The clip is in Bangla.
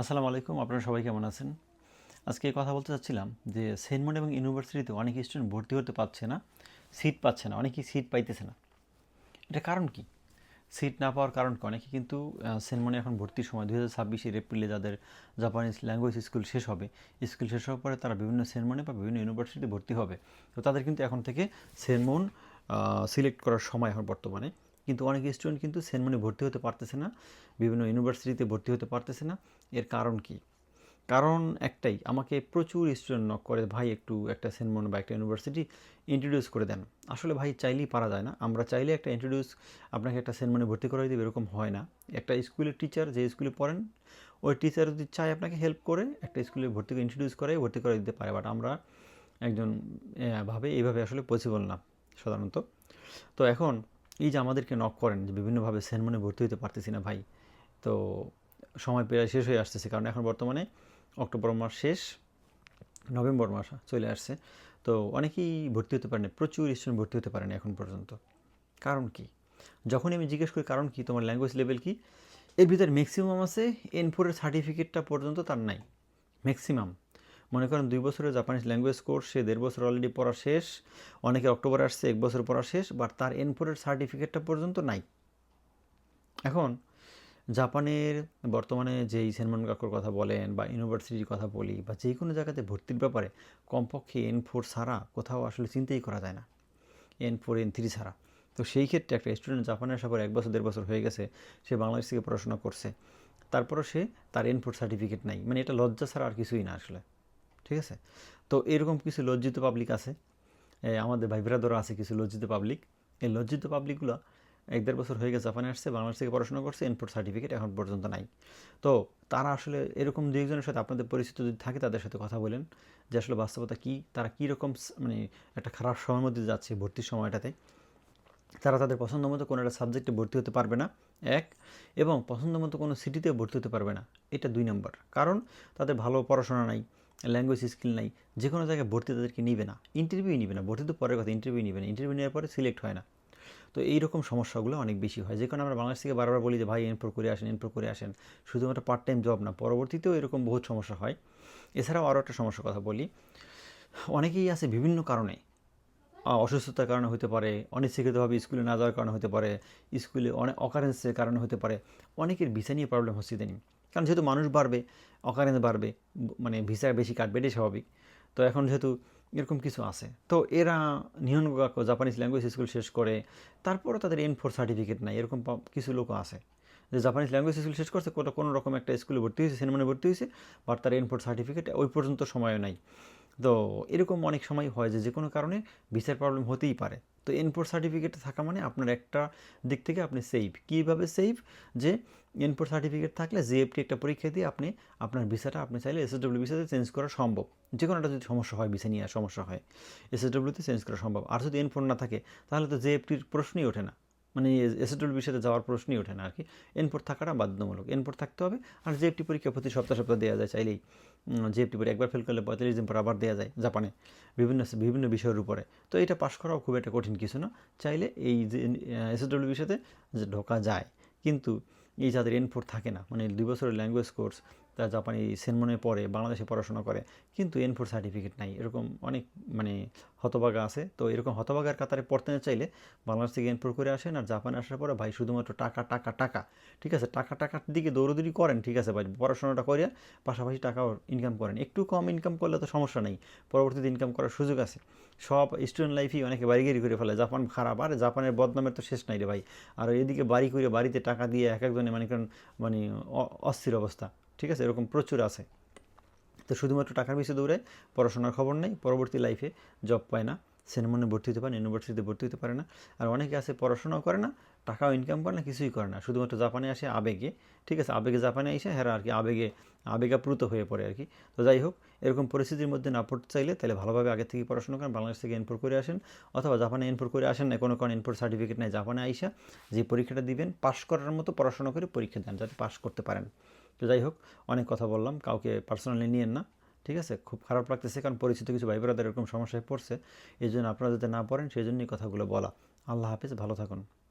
আসসালামু আলাইকুম, আপনারা সবাই কেমন আছেন? আজকে কথা বলতে চাচ্ছিলাম যে সেনমন এবং ইউনিভার্সিটিতে অনেক স্টুডেন্ট ভর্তি হতে পারছে না সিট পাচ্ছে না অনেকেই সিট পাইতেছে না। এটা কারণ কি? সিট না পাওয়ার কারণ কি? অনেকে কিন্তু সেনমনে এখন ভর্তির সময় দু হাজার ছাব্বিশের এপ্রিলে যাদের জাপানিজ ল্যাঙ্গুয়েজ স্কুল শেষ হবে স্কুল শেষ হওয়ার পরে তারা বিভিন্ন সেনমনে বা বিভিন্ন ইউনিভার্সিটিতে ভর্তি হবে। তো তাদের কিন্তু এখন থেকে সেনমন সিলেক্ট করার সময় এখন বর্তমানে। কিন্তু অনেক স্টুডেন্ট কিন্তু সেনমনে ভর্তি হতে পারতেছে না, বিভিন্ন ইউনিভার্সিটিতে ভর্তি হতে পারতেছে না। এর কারণ কি? কারণ একটাই, আমাকে প্রচুর স্টুডেন্ট নক করে, ভাই, একটু একটা সেনমন বা একটা ইউনিভার্সিটি ইন্ট্রোডিউস করে দেন। আসলে ভাই, চাইলেই পারা যায় না। আমরা চাইলে একটা ইন্ট্রোডিউস আপনাকে একটা সেনমনে ভর্তি করে দেবে, এরকম হয় না। একটা স্কুলের টিচার যে স্কুলে পড়েন, ওই টিচার যদি চায় আপনাকে হেল্প করে, একটা স্কুলে ভর্তি করে ইন্ট্রোডিউস করে ভর্তি করে দিতে পারে। বাট আমরা একজন ভাবে, এইভাবে আসলে পসিবল না, সাধারণত। তো এখন এই যে আমাদেরকে নক করেন যে বিভিন্নভাবে সেনমনে ভর্তি হতে পারতেছি না ভাই, তো সময় প্রায় শেষ হয়ে আসতেছে। কারণ এখন বর্তমানে অক্টোবর মাস শেষ, নভেম্বর মাস চলে আসছে। তো অনেকেই ভর্তি হতে পারেনি, প্রচুর স্টুডেন্ট ভর্তি হতে পারেনি এখন পর্যন্ত। কারণ কি? যখনই আমি জিজ্ঞেস করি, কারণ কি? তোমার ল্যাঙ্গুয়েজ লেভেল কি? এর ভিতরে ম্যাক্সিমাম আছে এন ফোরের সার্টিফিকেটটা পর্যন্ত তার নাই। ম্যাক্সিমাম মনে করেন দুই বছরের জাপানিজ ল্যাঙ্গুয়েজ কোর্স সে দেড় বছর অলরেডি পড়া শেষ, অনেকে অক্টোবর আসছে, এক বছর পড়া শেষ বাট তার এন ফোরের সার্টিফিকেটটা পর্যন্ত নাই। এখন জাপানের বর্তমানে যেই সেনমান কাকুর কথা বলেন বা ইউনিভার্সিটির কথা বলি বা যে কোনো জায়গাতে ভর্তির ব্যাপারে কমপক্ষে এন ফোর ছাড়া কোথাও আসলে চিন্তাই করা যায় না। এন ফোর এন থ্রি ছাড়া। তো সেই ক্ষেত্রে একটা স্টুডেন্ট জাপানে আসার পর এক বছর, দেড় বছর হয়ে গেছে, সে বাংলাদেশ থেকে পড়াশোনা করছে। তারপরও সে তার এন ফোর সার্টিফিকেট নাই। মানে এটা লজ্জা ছাড়া আর কিছুই না আসলে। ঠিক আছে? তো এরকম কিছু লজ্জিত পাবলিক আছে। আমাদের ভাই ব্রাদারও আছে কিছু লজ্জিত পাবলিক এই লজ্জিত পাবলিকগুলো এক দেড় বছর হয়ে গেছে, জাপানে আসছে, বাংলাদেশ থেকে পড়াশোনা করছে ইনপুট সার্টিফিকেট এখন পর্যন্ত নাই। তো তারা আসলে এরকম দু একজনের সাথে আপনাদের পরিচিত যদি থাকে, তাদের সাথে কথা বলেন যে আসলে বাস্তবতা কী? তারা কীরকম মানে একটা খারাপ সময়ের মধ্যে যাচ্ছে ভর্তির সময়টাতে? তারা তাদের পছন্দ মতো কোনো একটা সাবজেক্টে ভর্তি হতে পারবে না, এক, এবং পছন্দ মতো কোনো সিটিতেও ভর্তি হতে পারবে না। এটা দুই নম্বর। কারণ তাদের ভালো পড়াশোনা নাই। ল্যাঙ্গুয়েজ স্কিল নাই যে কোনো জায়গায় ভর্তি তাদেরকে নিবে না ইন্টারভিউ নিবে না, ভর্তি তো পরের কথা ইন্টারভিউ নিবে না ইন্টারভিউ নেওয়ার পরে সিলেক্ট হয় না। তো এইরকম সমস্যাগুলো অনেক বেশি হয় যে কারণে আমরা বাংলাদেশ থেকে বারবার বলি যে, ভাই এনপ্রো করে আসেন এনপ্রো করে আসেন। শুধুমাত্র পার্ট টাইম জব না, পরবর্তীতেও এরকম বহুত সমস্যা হয়। এছাড়াও আরও একটা সমস্যার কথা বলি, অনেকেই আছে বিভিন্ন কারণে অসুস্থতার কারণে হতে পারে, অনিচ্ছাকৃতভাবে স্কুলে না যাওয়ার কারণে হতে পারে স্কুলে অনেক অকারেন্সের কারণে হতে পারে, অনেকের ভিসা নিয়ে প্রবলেম হচ্ছে ইদানিং। কারণ যেহেতু মানুষ বাড়বে অকারেন্স বাড়বে মানে ভিসা বেশি কাটবে, এটাই স্বাভাবিক। তো এখন যেহেতু এরকম কিছু আছে, তো এরা নিহনগাক জাপানিজ ল্যাঙ্গুয়েজ স্কুল শেষ করে, তারপরও তাদের এন ফোর সার্টিফিকেট নাই, এরকম কিছু লোকও আছে। যে জাপানিজ ল্যাঙ্গুয়েজ স্কুল শেষ করছে, কোনো কোনো রকম একটা স্কুলে ভর্তি হয়েছে সিনেমানে ভর্তি হয়েছে বাট তার এন ফোর সার্টিফিকেট ওই পর্যন্ত সময়ও নাই। তো এরকম অনেক সময় হয় যে যে কোনো কারণে ভিসার প্রবলেম হতেই পারে। তো এনপোর্ট সার্টিফিকেট থাকা মানে আপনার একটা দিক থেকে আপনি সেভ কীভাবে সেভ যে এনপোর্ট সার্টিফিকেট থাকলে জিএফটি একটা পরীক্ষা দিয়ে আপনি আপনার ভিসাটা আপনি চাইলে এসএসডব্লিউ ভিসাতে চেঞ্জ করা সম্ভব। যে কোনো একটা যদি সমস্যা হয় ভিসা নিয়ে সমস্যা হয় এসএসডব্লিউতে চেঞ্জ করা সম্ভব। আর যদি এনফোর না থাকে, তাহলে তো জেএফটির প্রশ্নই ওঠে না। মানে এসএসডব্লিউ বিষয়তে যাওয়ার প্রশ্নই ওঠে না আর কি। এনপোর্ট থাকাটা বাধ্যতামূলক। এনপোর্ট থাকতে হবে আর জেএফটি পরীক্ষা প্রতি সপ্তাহ সপ্তাহ দেওয়া যায় চাইলেই। জেএফটি পরীক্ষা একবার ফেল করলে পঁয়তাল্লিশ দিন পর আবার দেওয়া যায় জাপানে বিভিন্ন বিভিন্ন বিষয়ের উপরে। তো এটা পাশ করাও খুব একটা কঠিন কিছু না। চাইলে এই যে এসএসডব্লিউ বিষয়তে যে ঢোকা যায়। কিন্তু এই যাদের এন থাকে না মানে দুই বছরের ল্যাঙ্গুয়েজ কোর্স তারা জাপানি সেনমনে পড়ে, বাংলাদেশে পড়াশোনা করে, কিন্তু এন ফোর সার্টিফিকেট নাই। এরকম অনেক মানে হতবাগা আছে। তো এরকম হতবাগার কাতারে পড়তে না চাইলে বাংলাদেশ থেকে এন ফোর করে আসেন আর জাপানে আসার পরে ভাই শুধুমাত্র টাকা টাকা টাকা, ঠিক আছে? টাকা, টাকার দিকে দৌড়দৌড়ি করেন, ঠিক আছে ভাই? পড়াশোনাটা করে পাশাপাশি টাকাও ইনকাম করেন। একটু কম ইনকাম করলে তো সমস্যা নেই, পরবর্তীতে ইনকাম করার সুযোগ আছে। সব স্টুডেন্ট লাইফই অনেকে বাড়িগিরি করে ফেলে, জাপান খারাপ। আর জাপানের বদনামের তো শেষ নাই রে ভাই। আর এদিকে বাড়ি করে বাড়িতে টাকা দিয়ে এক একজনে মানে কারণ মানে অস্থির অবস্থা। ঠিক আছে? এরকম প্রচুর আছে। তো শুধুমাত্র টাকার পিছিয়ে দৌড়ে পড়াশোনার খবর নেই, পরবর্তী লাইফে জব পায় না সিনেমনে ভর্তি হতে পারে ইউনিভার্সিটিতে ভর্তি হতে পারে না। আর অনেকে আছে পড়াশোনাও করে না, টাকাও ইনকাম করে না, কিছুই করে না। শুধুমাত্র জাপানে আসে আবেগে, ঠিক আছে? আবেগে জাপানে এসে হ্যাঁ আর কি আবেগে, আবেগাপ্লুত হয়ে পড়ে আর কি। তো যাই হোক, এরকম পরিস্থিতির মধ্যে না পড়তে চাইলে তাহলে ভালোভাবে আগে থেকে পড়াশোনা করেন, বাংলাদেশ থেকে এনপোর করে আসেন, অথবা জাপানে এনপোর করে আসেন না কোনো কোনো এনপোর সার্টিফিকেট নেই জাপানে আইসা যে পরীক্ষাটা দিবেন, পাশ করার মতো পড়াশোনা করে পরীক্ষা দেন, যাতে পাশ করতে পারেন। তো যাই হোক, অনেক কথা বললাম, কাউকে পার্সোনালি নিয়েন না, ঠিক আছে? খুব খারাপ লাগতেছে কারণ পরিচিত কিছু ভাই এরকম সমস্যায় পড়ছে, এই জন্য আপনারা যাতে না পড়েন, সেই জন্যই কথাগুলো বলা। আল্লাহ হাফিজ, ভালো থাকুন।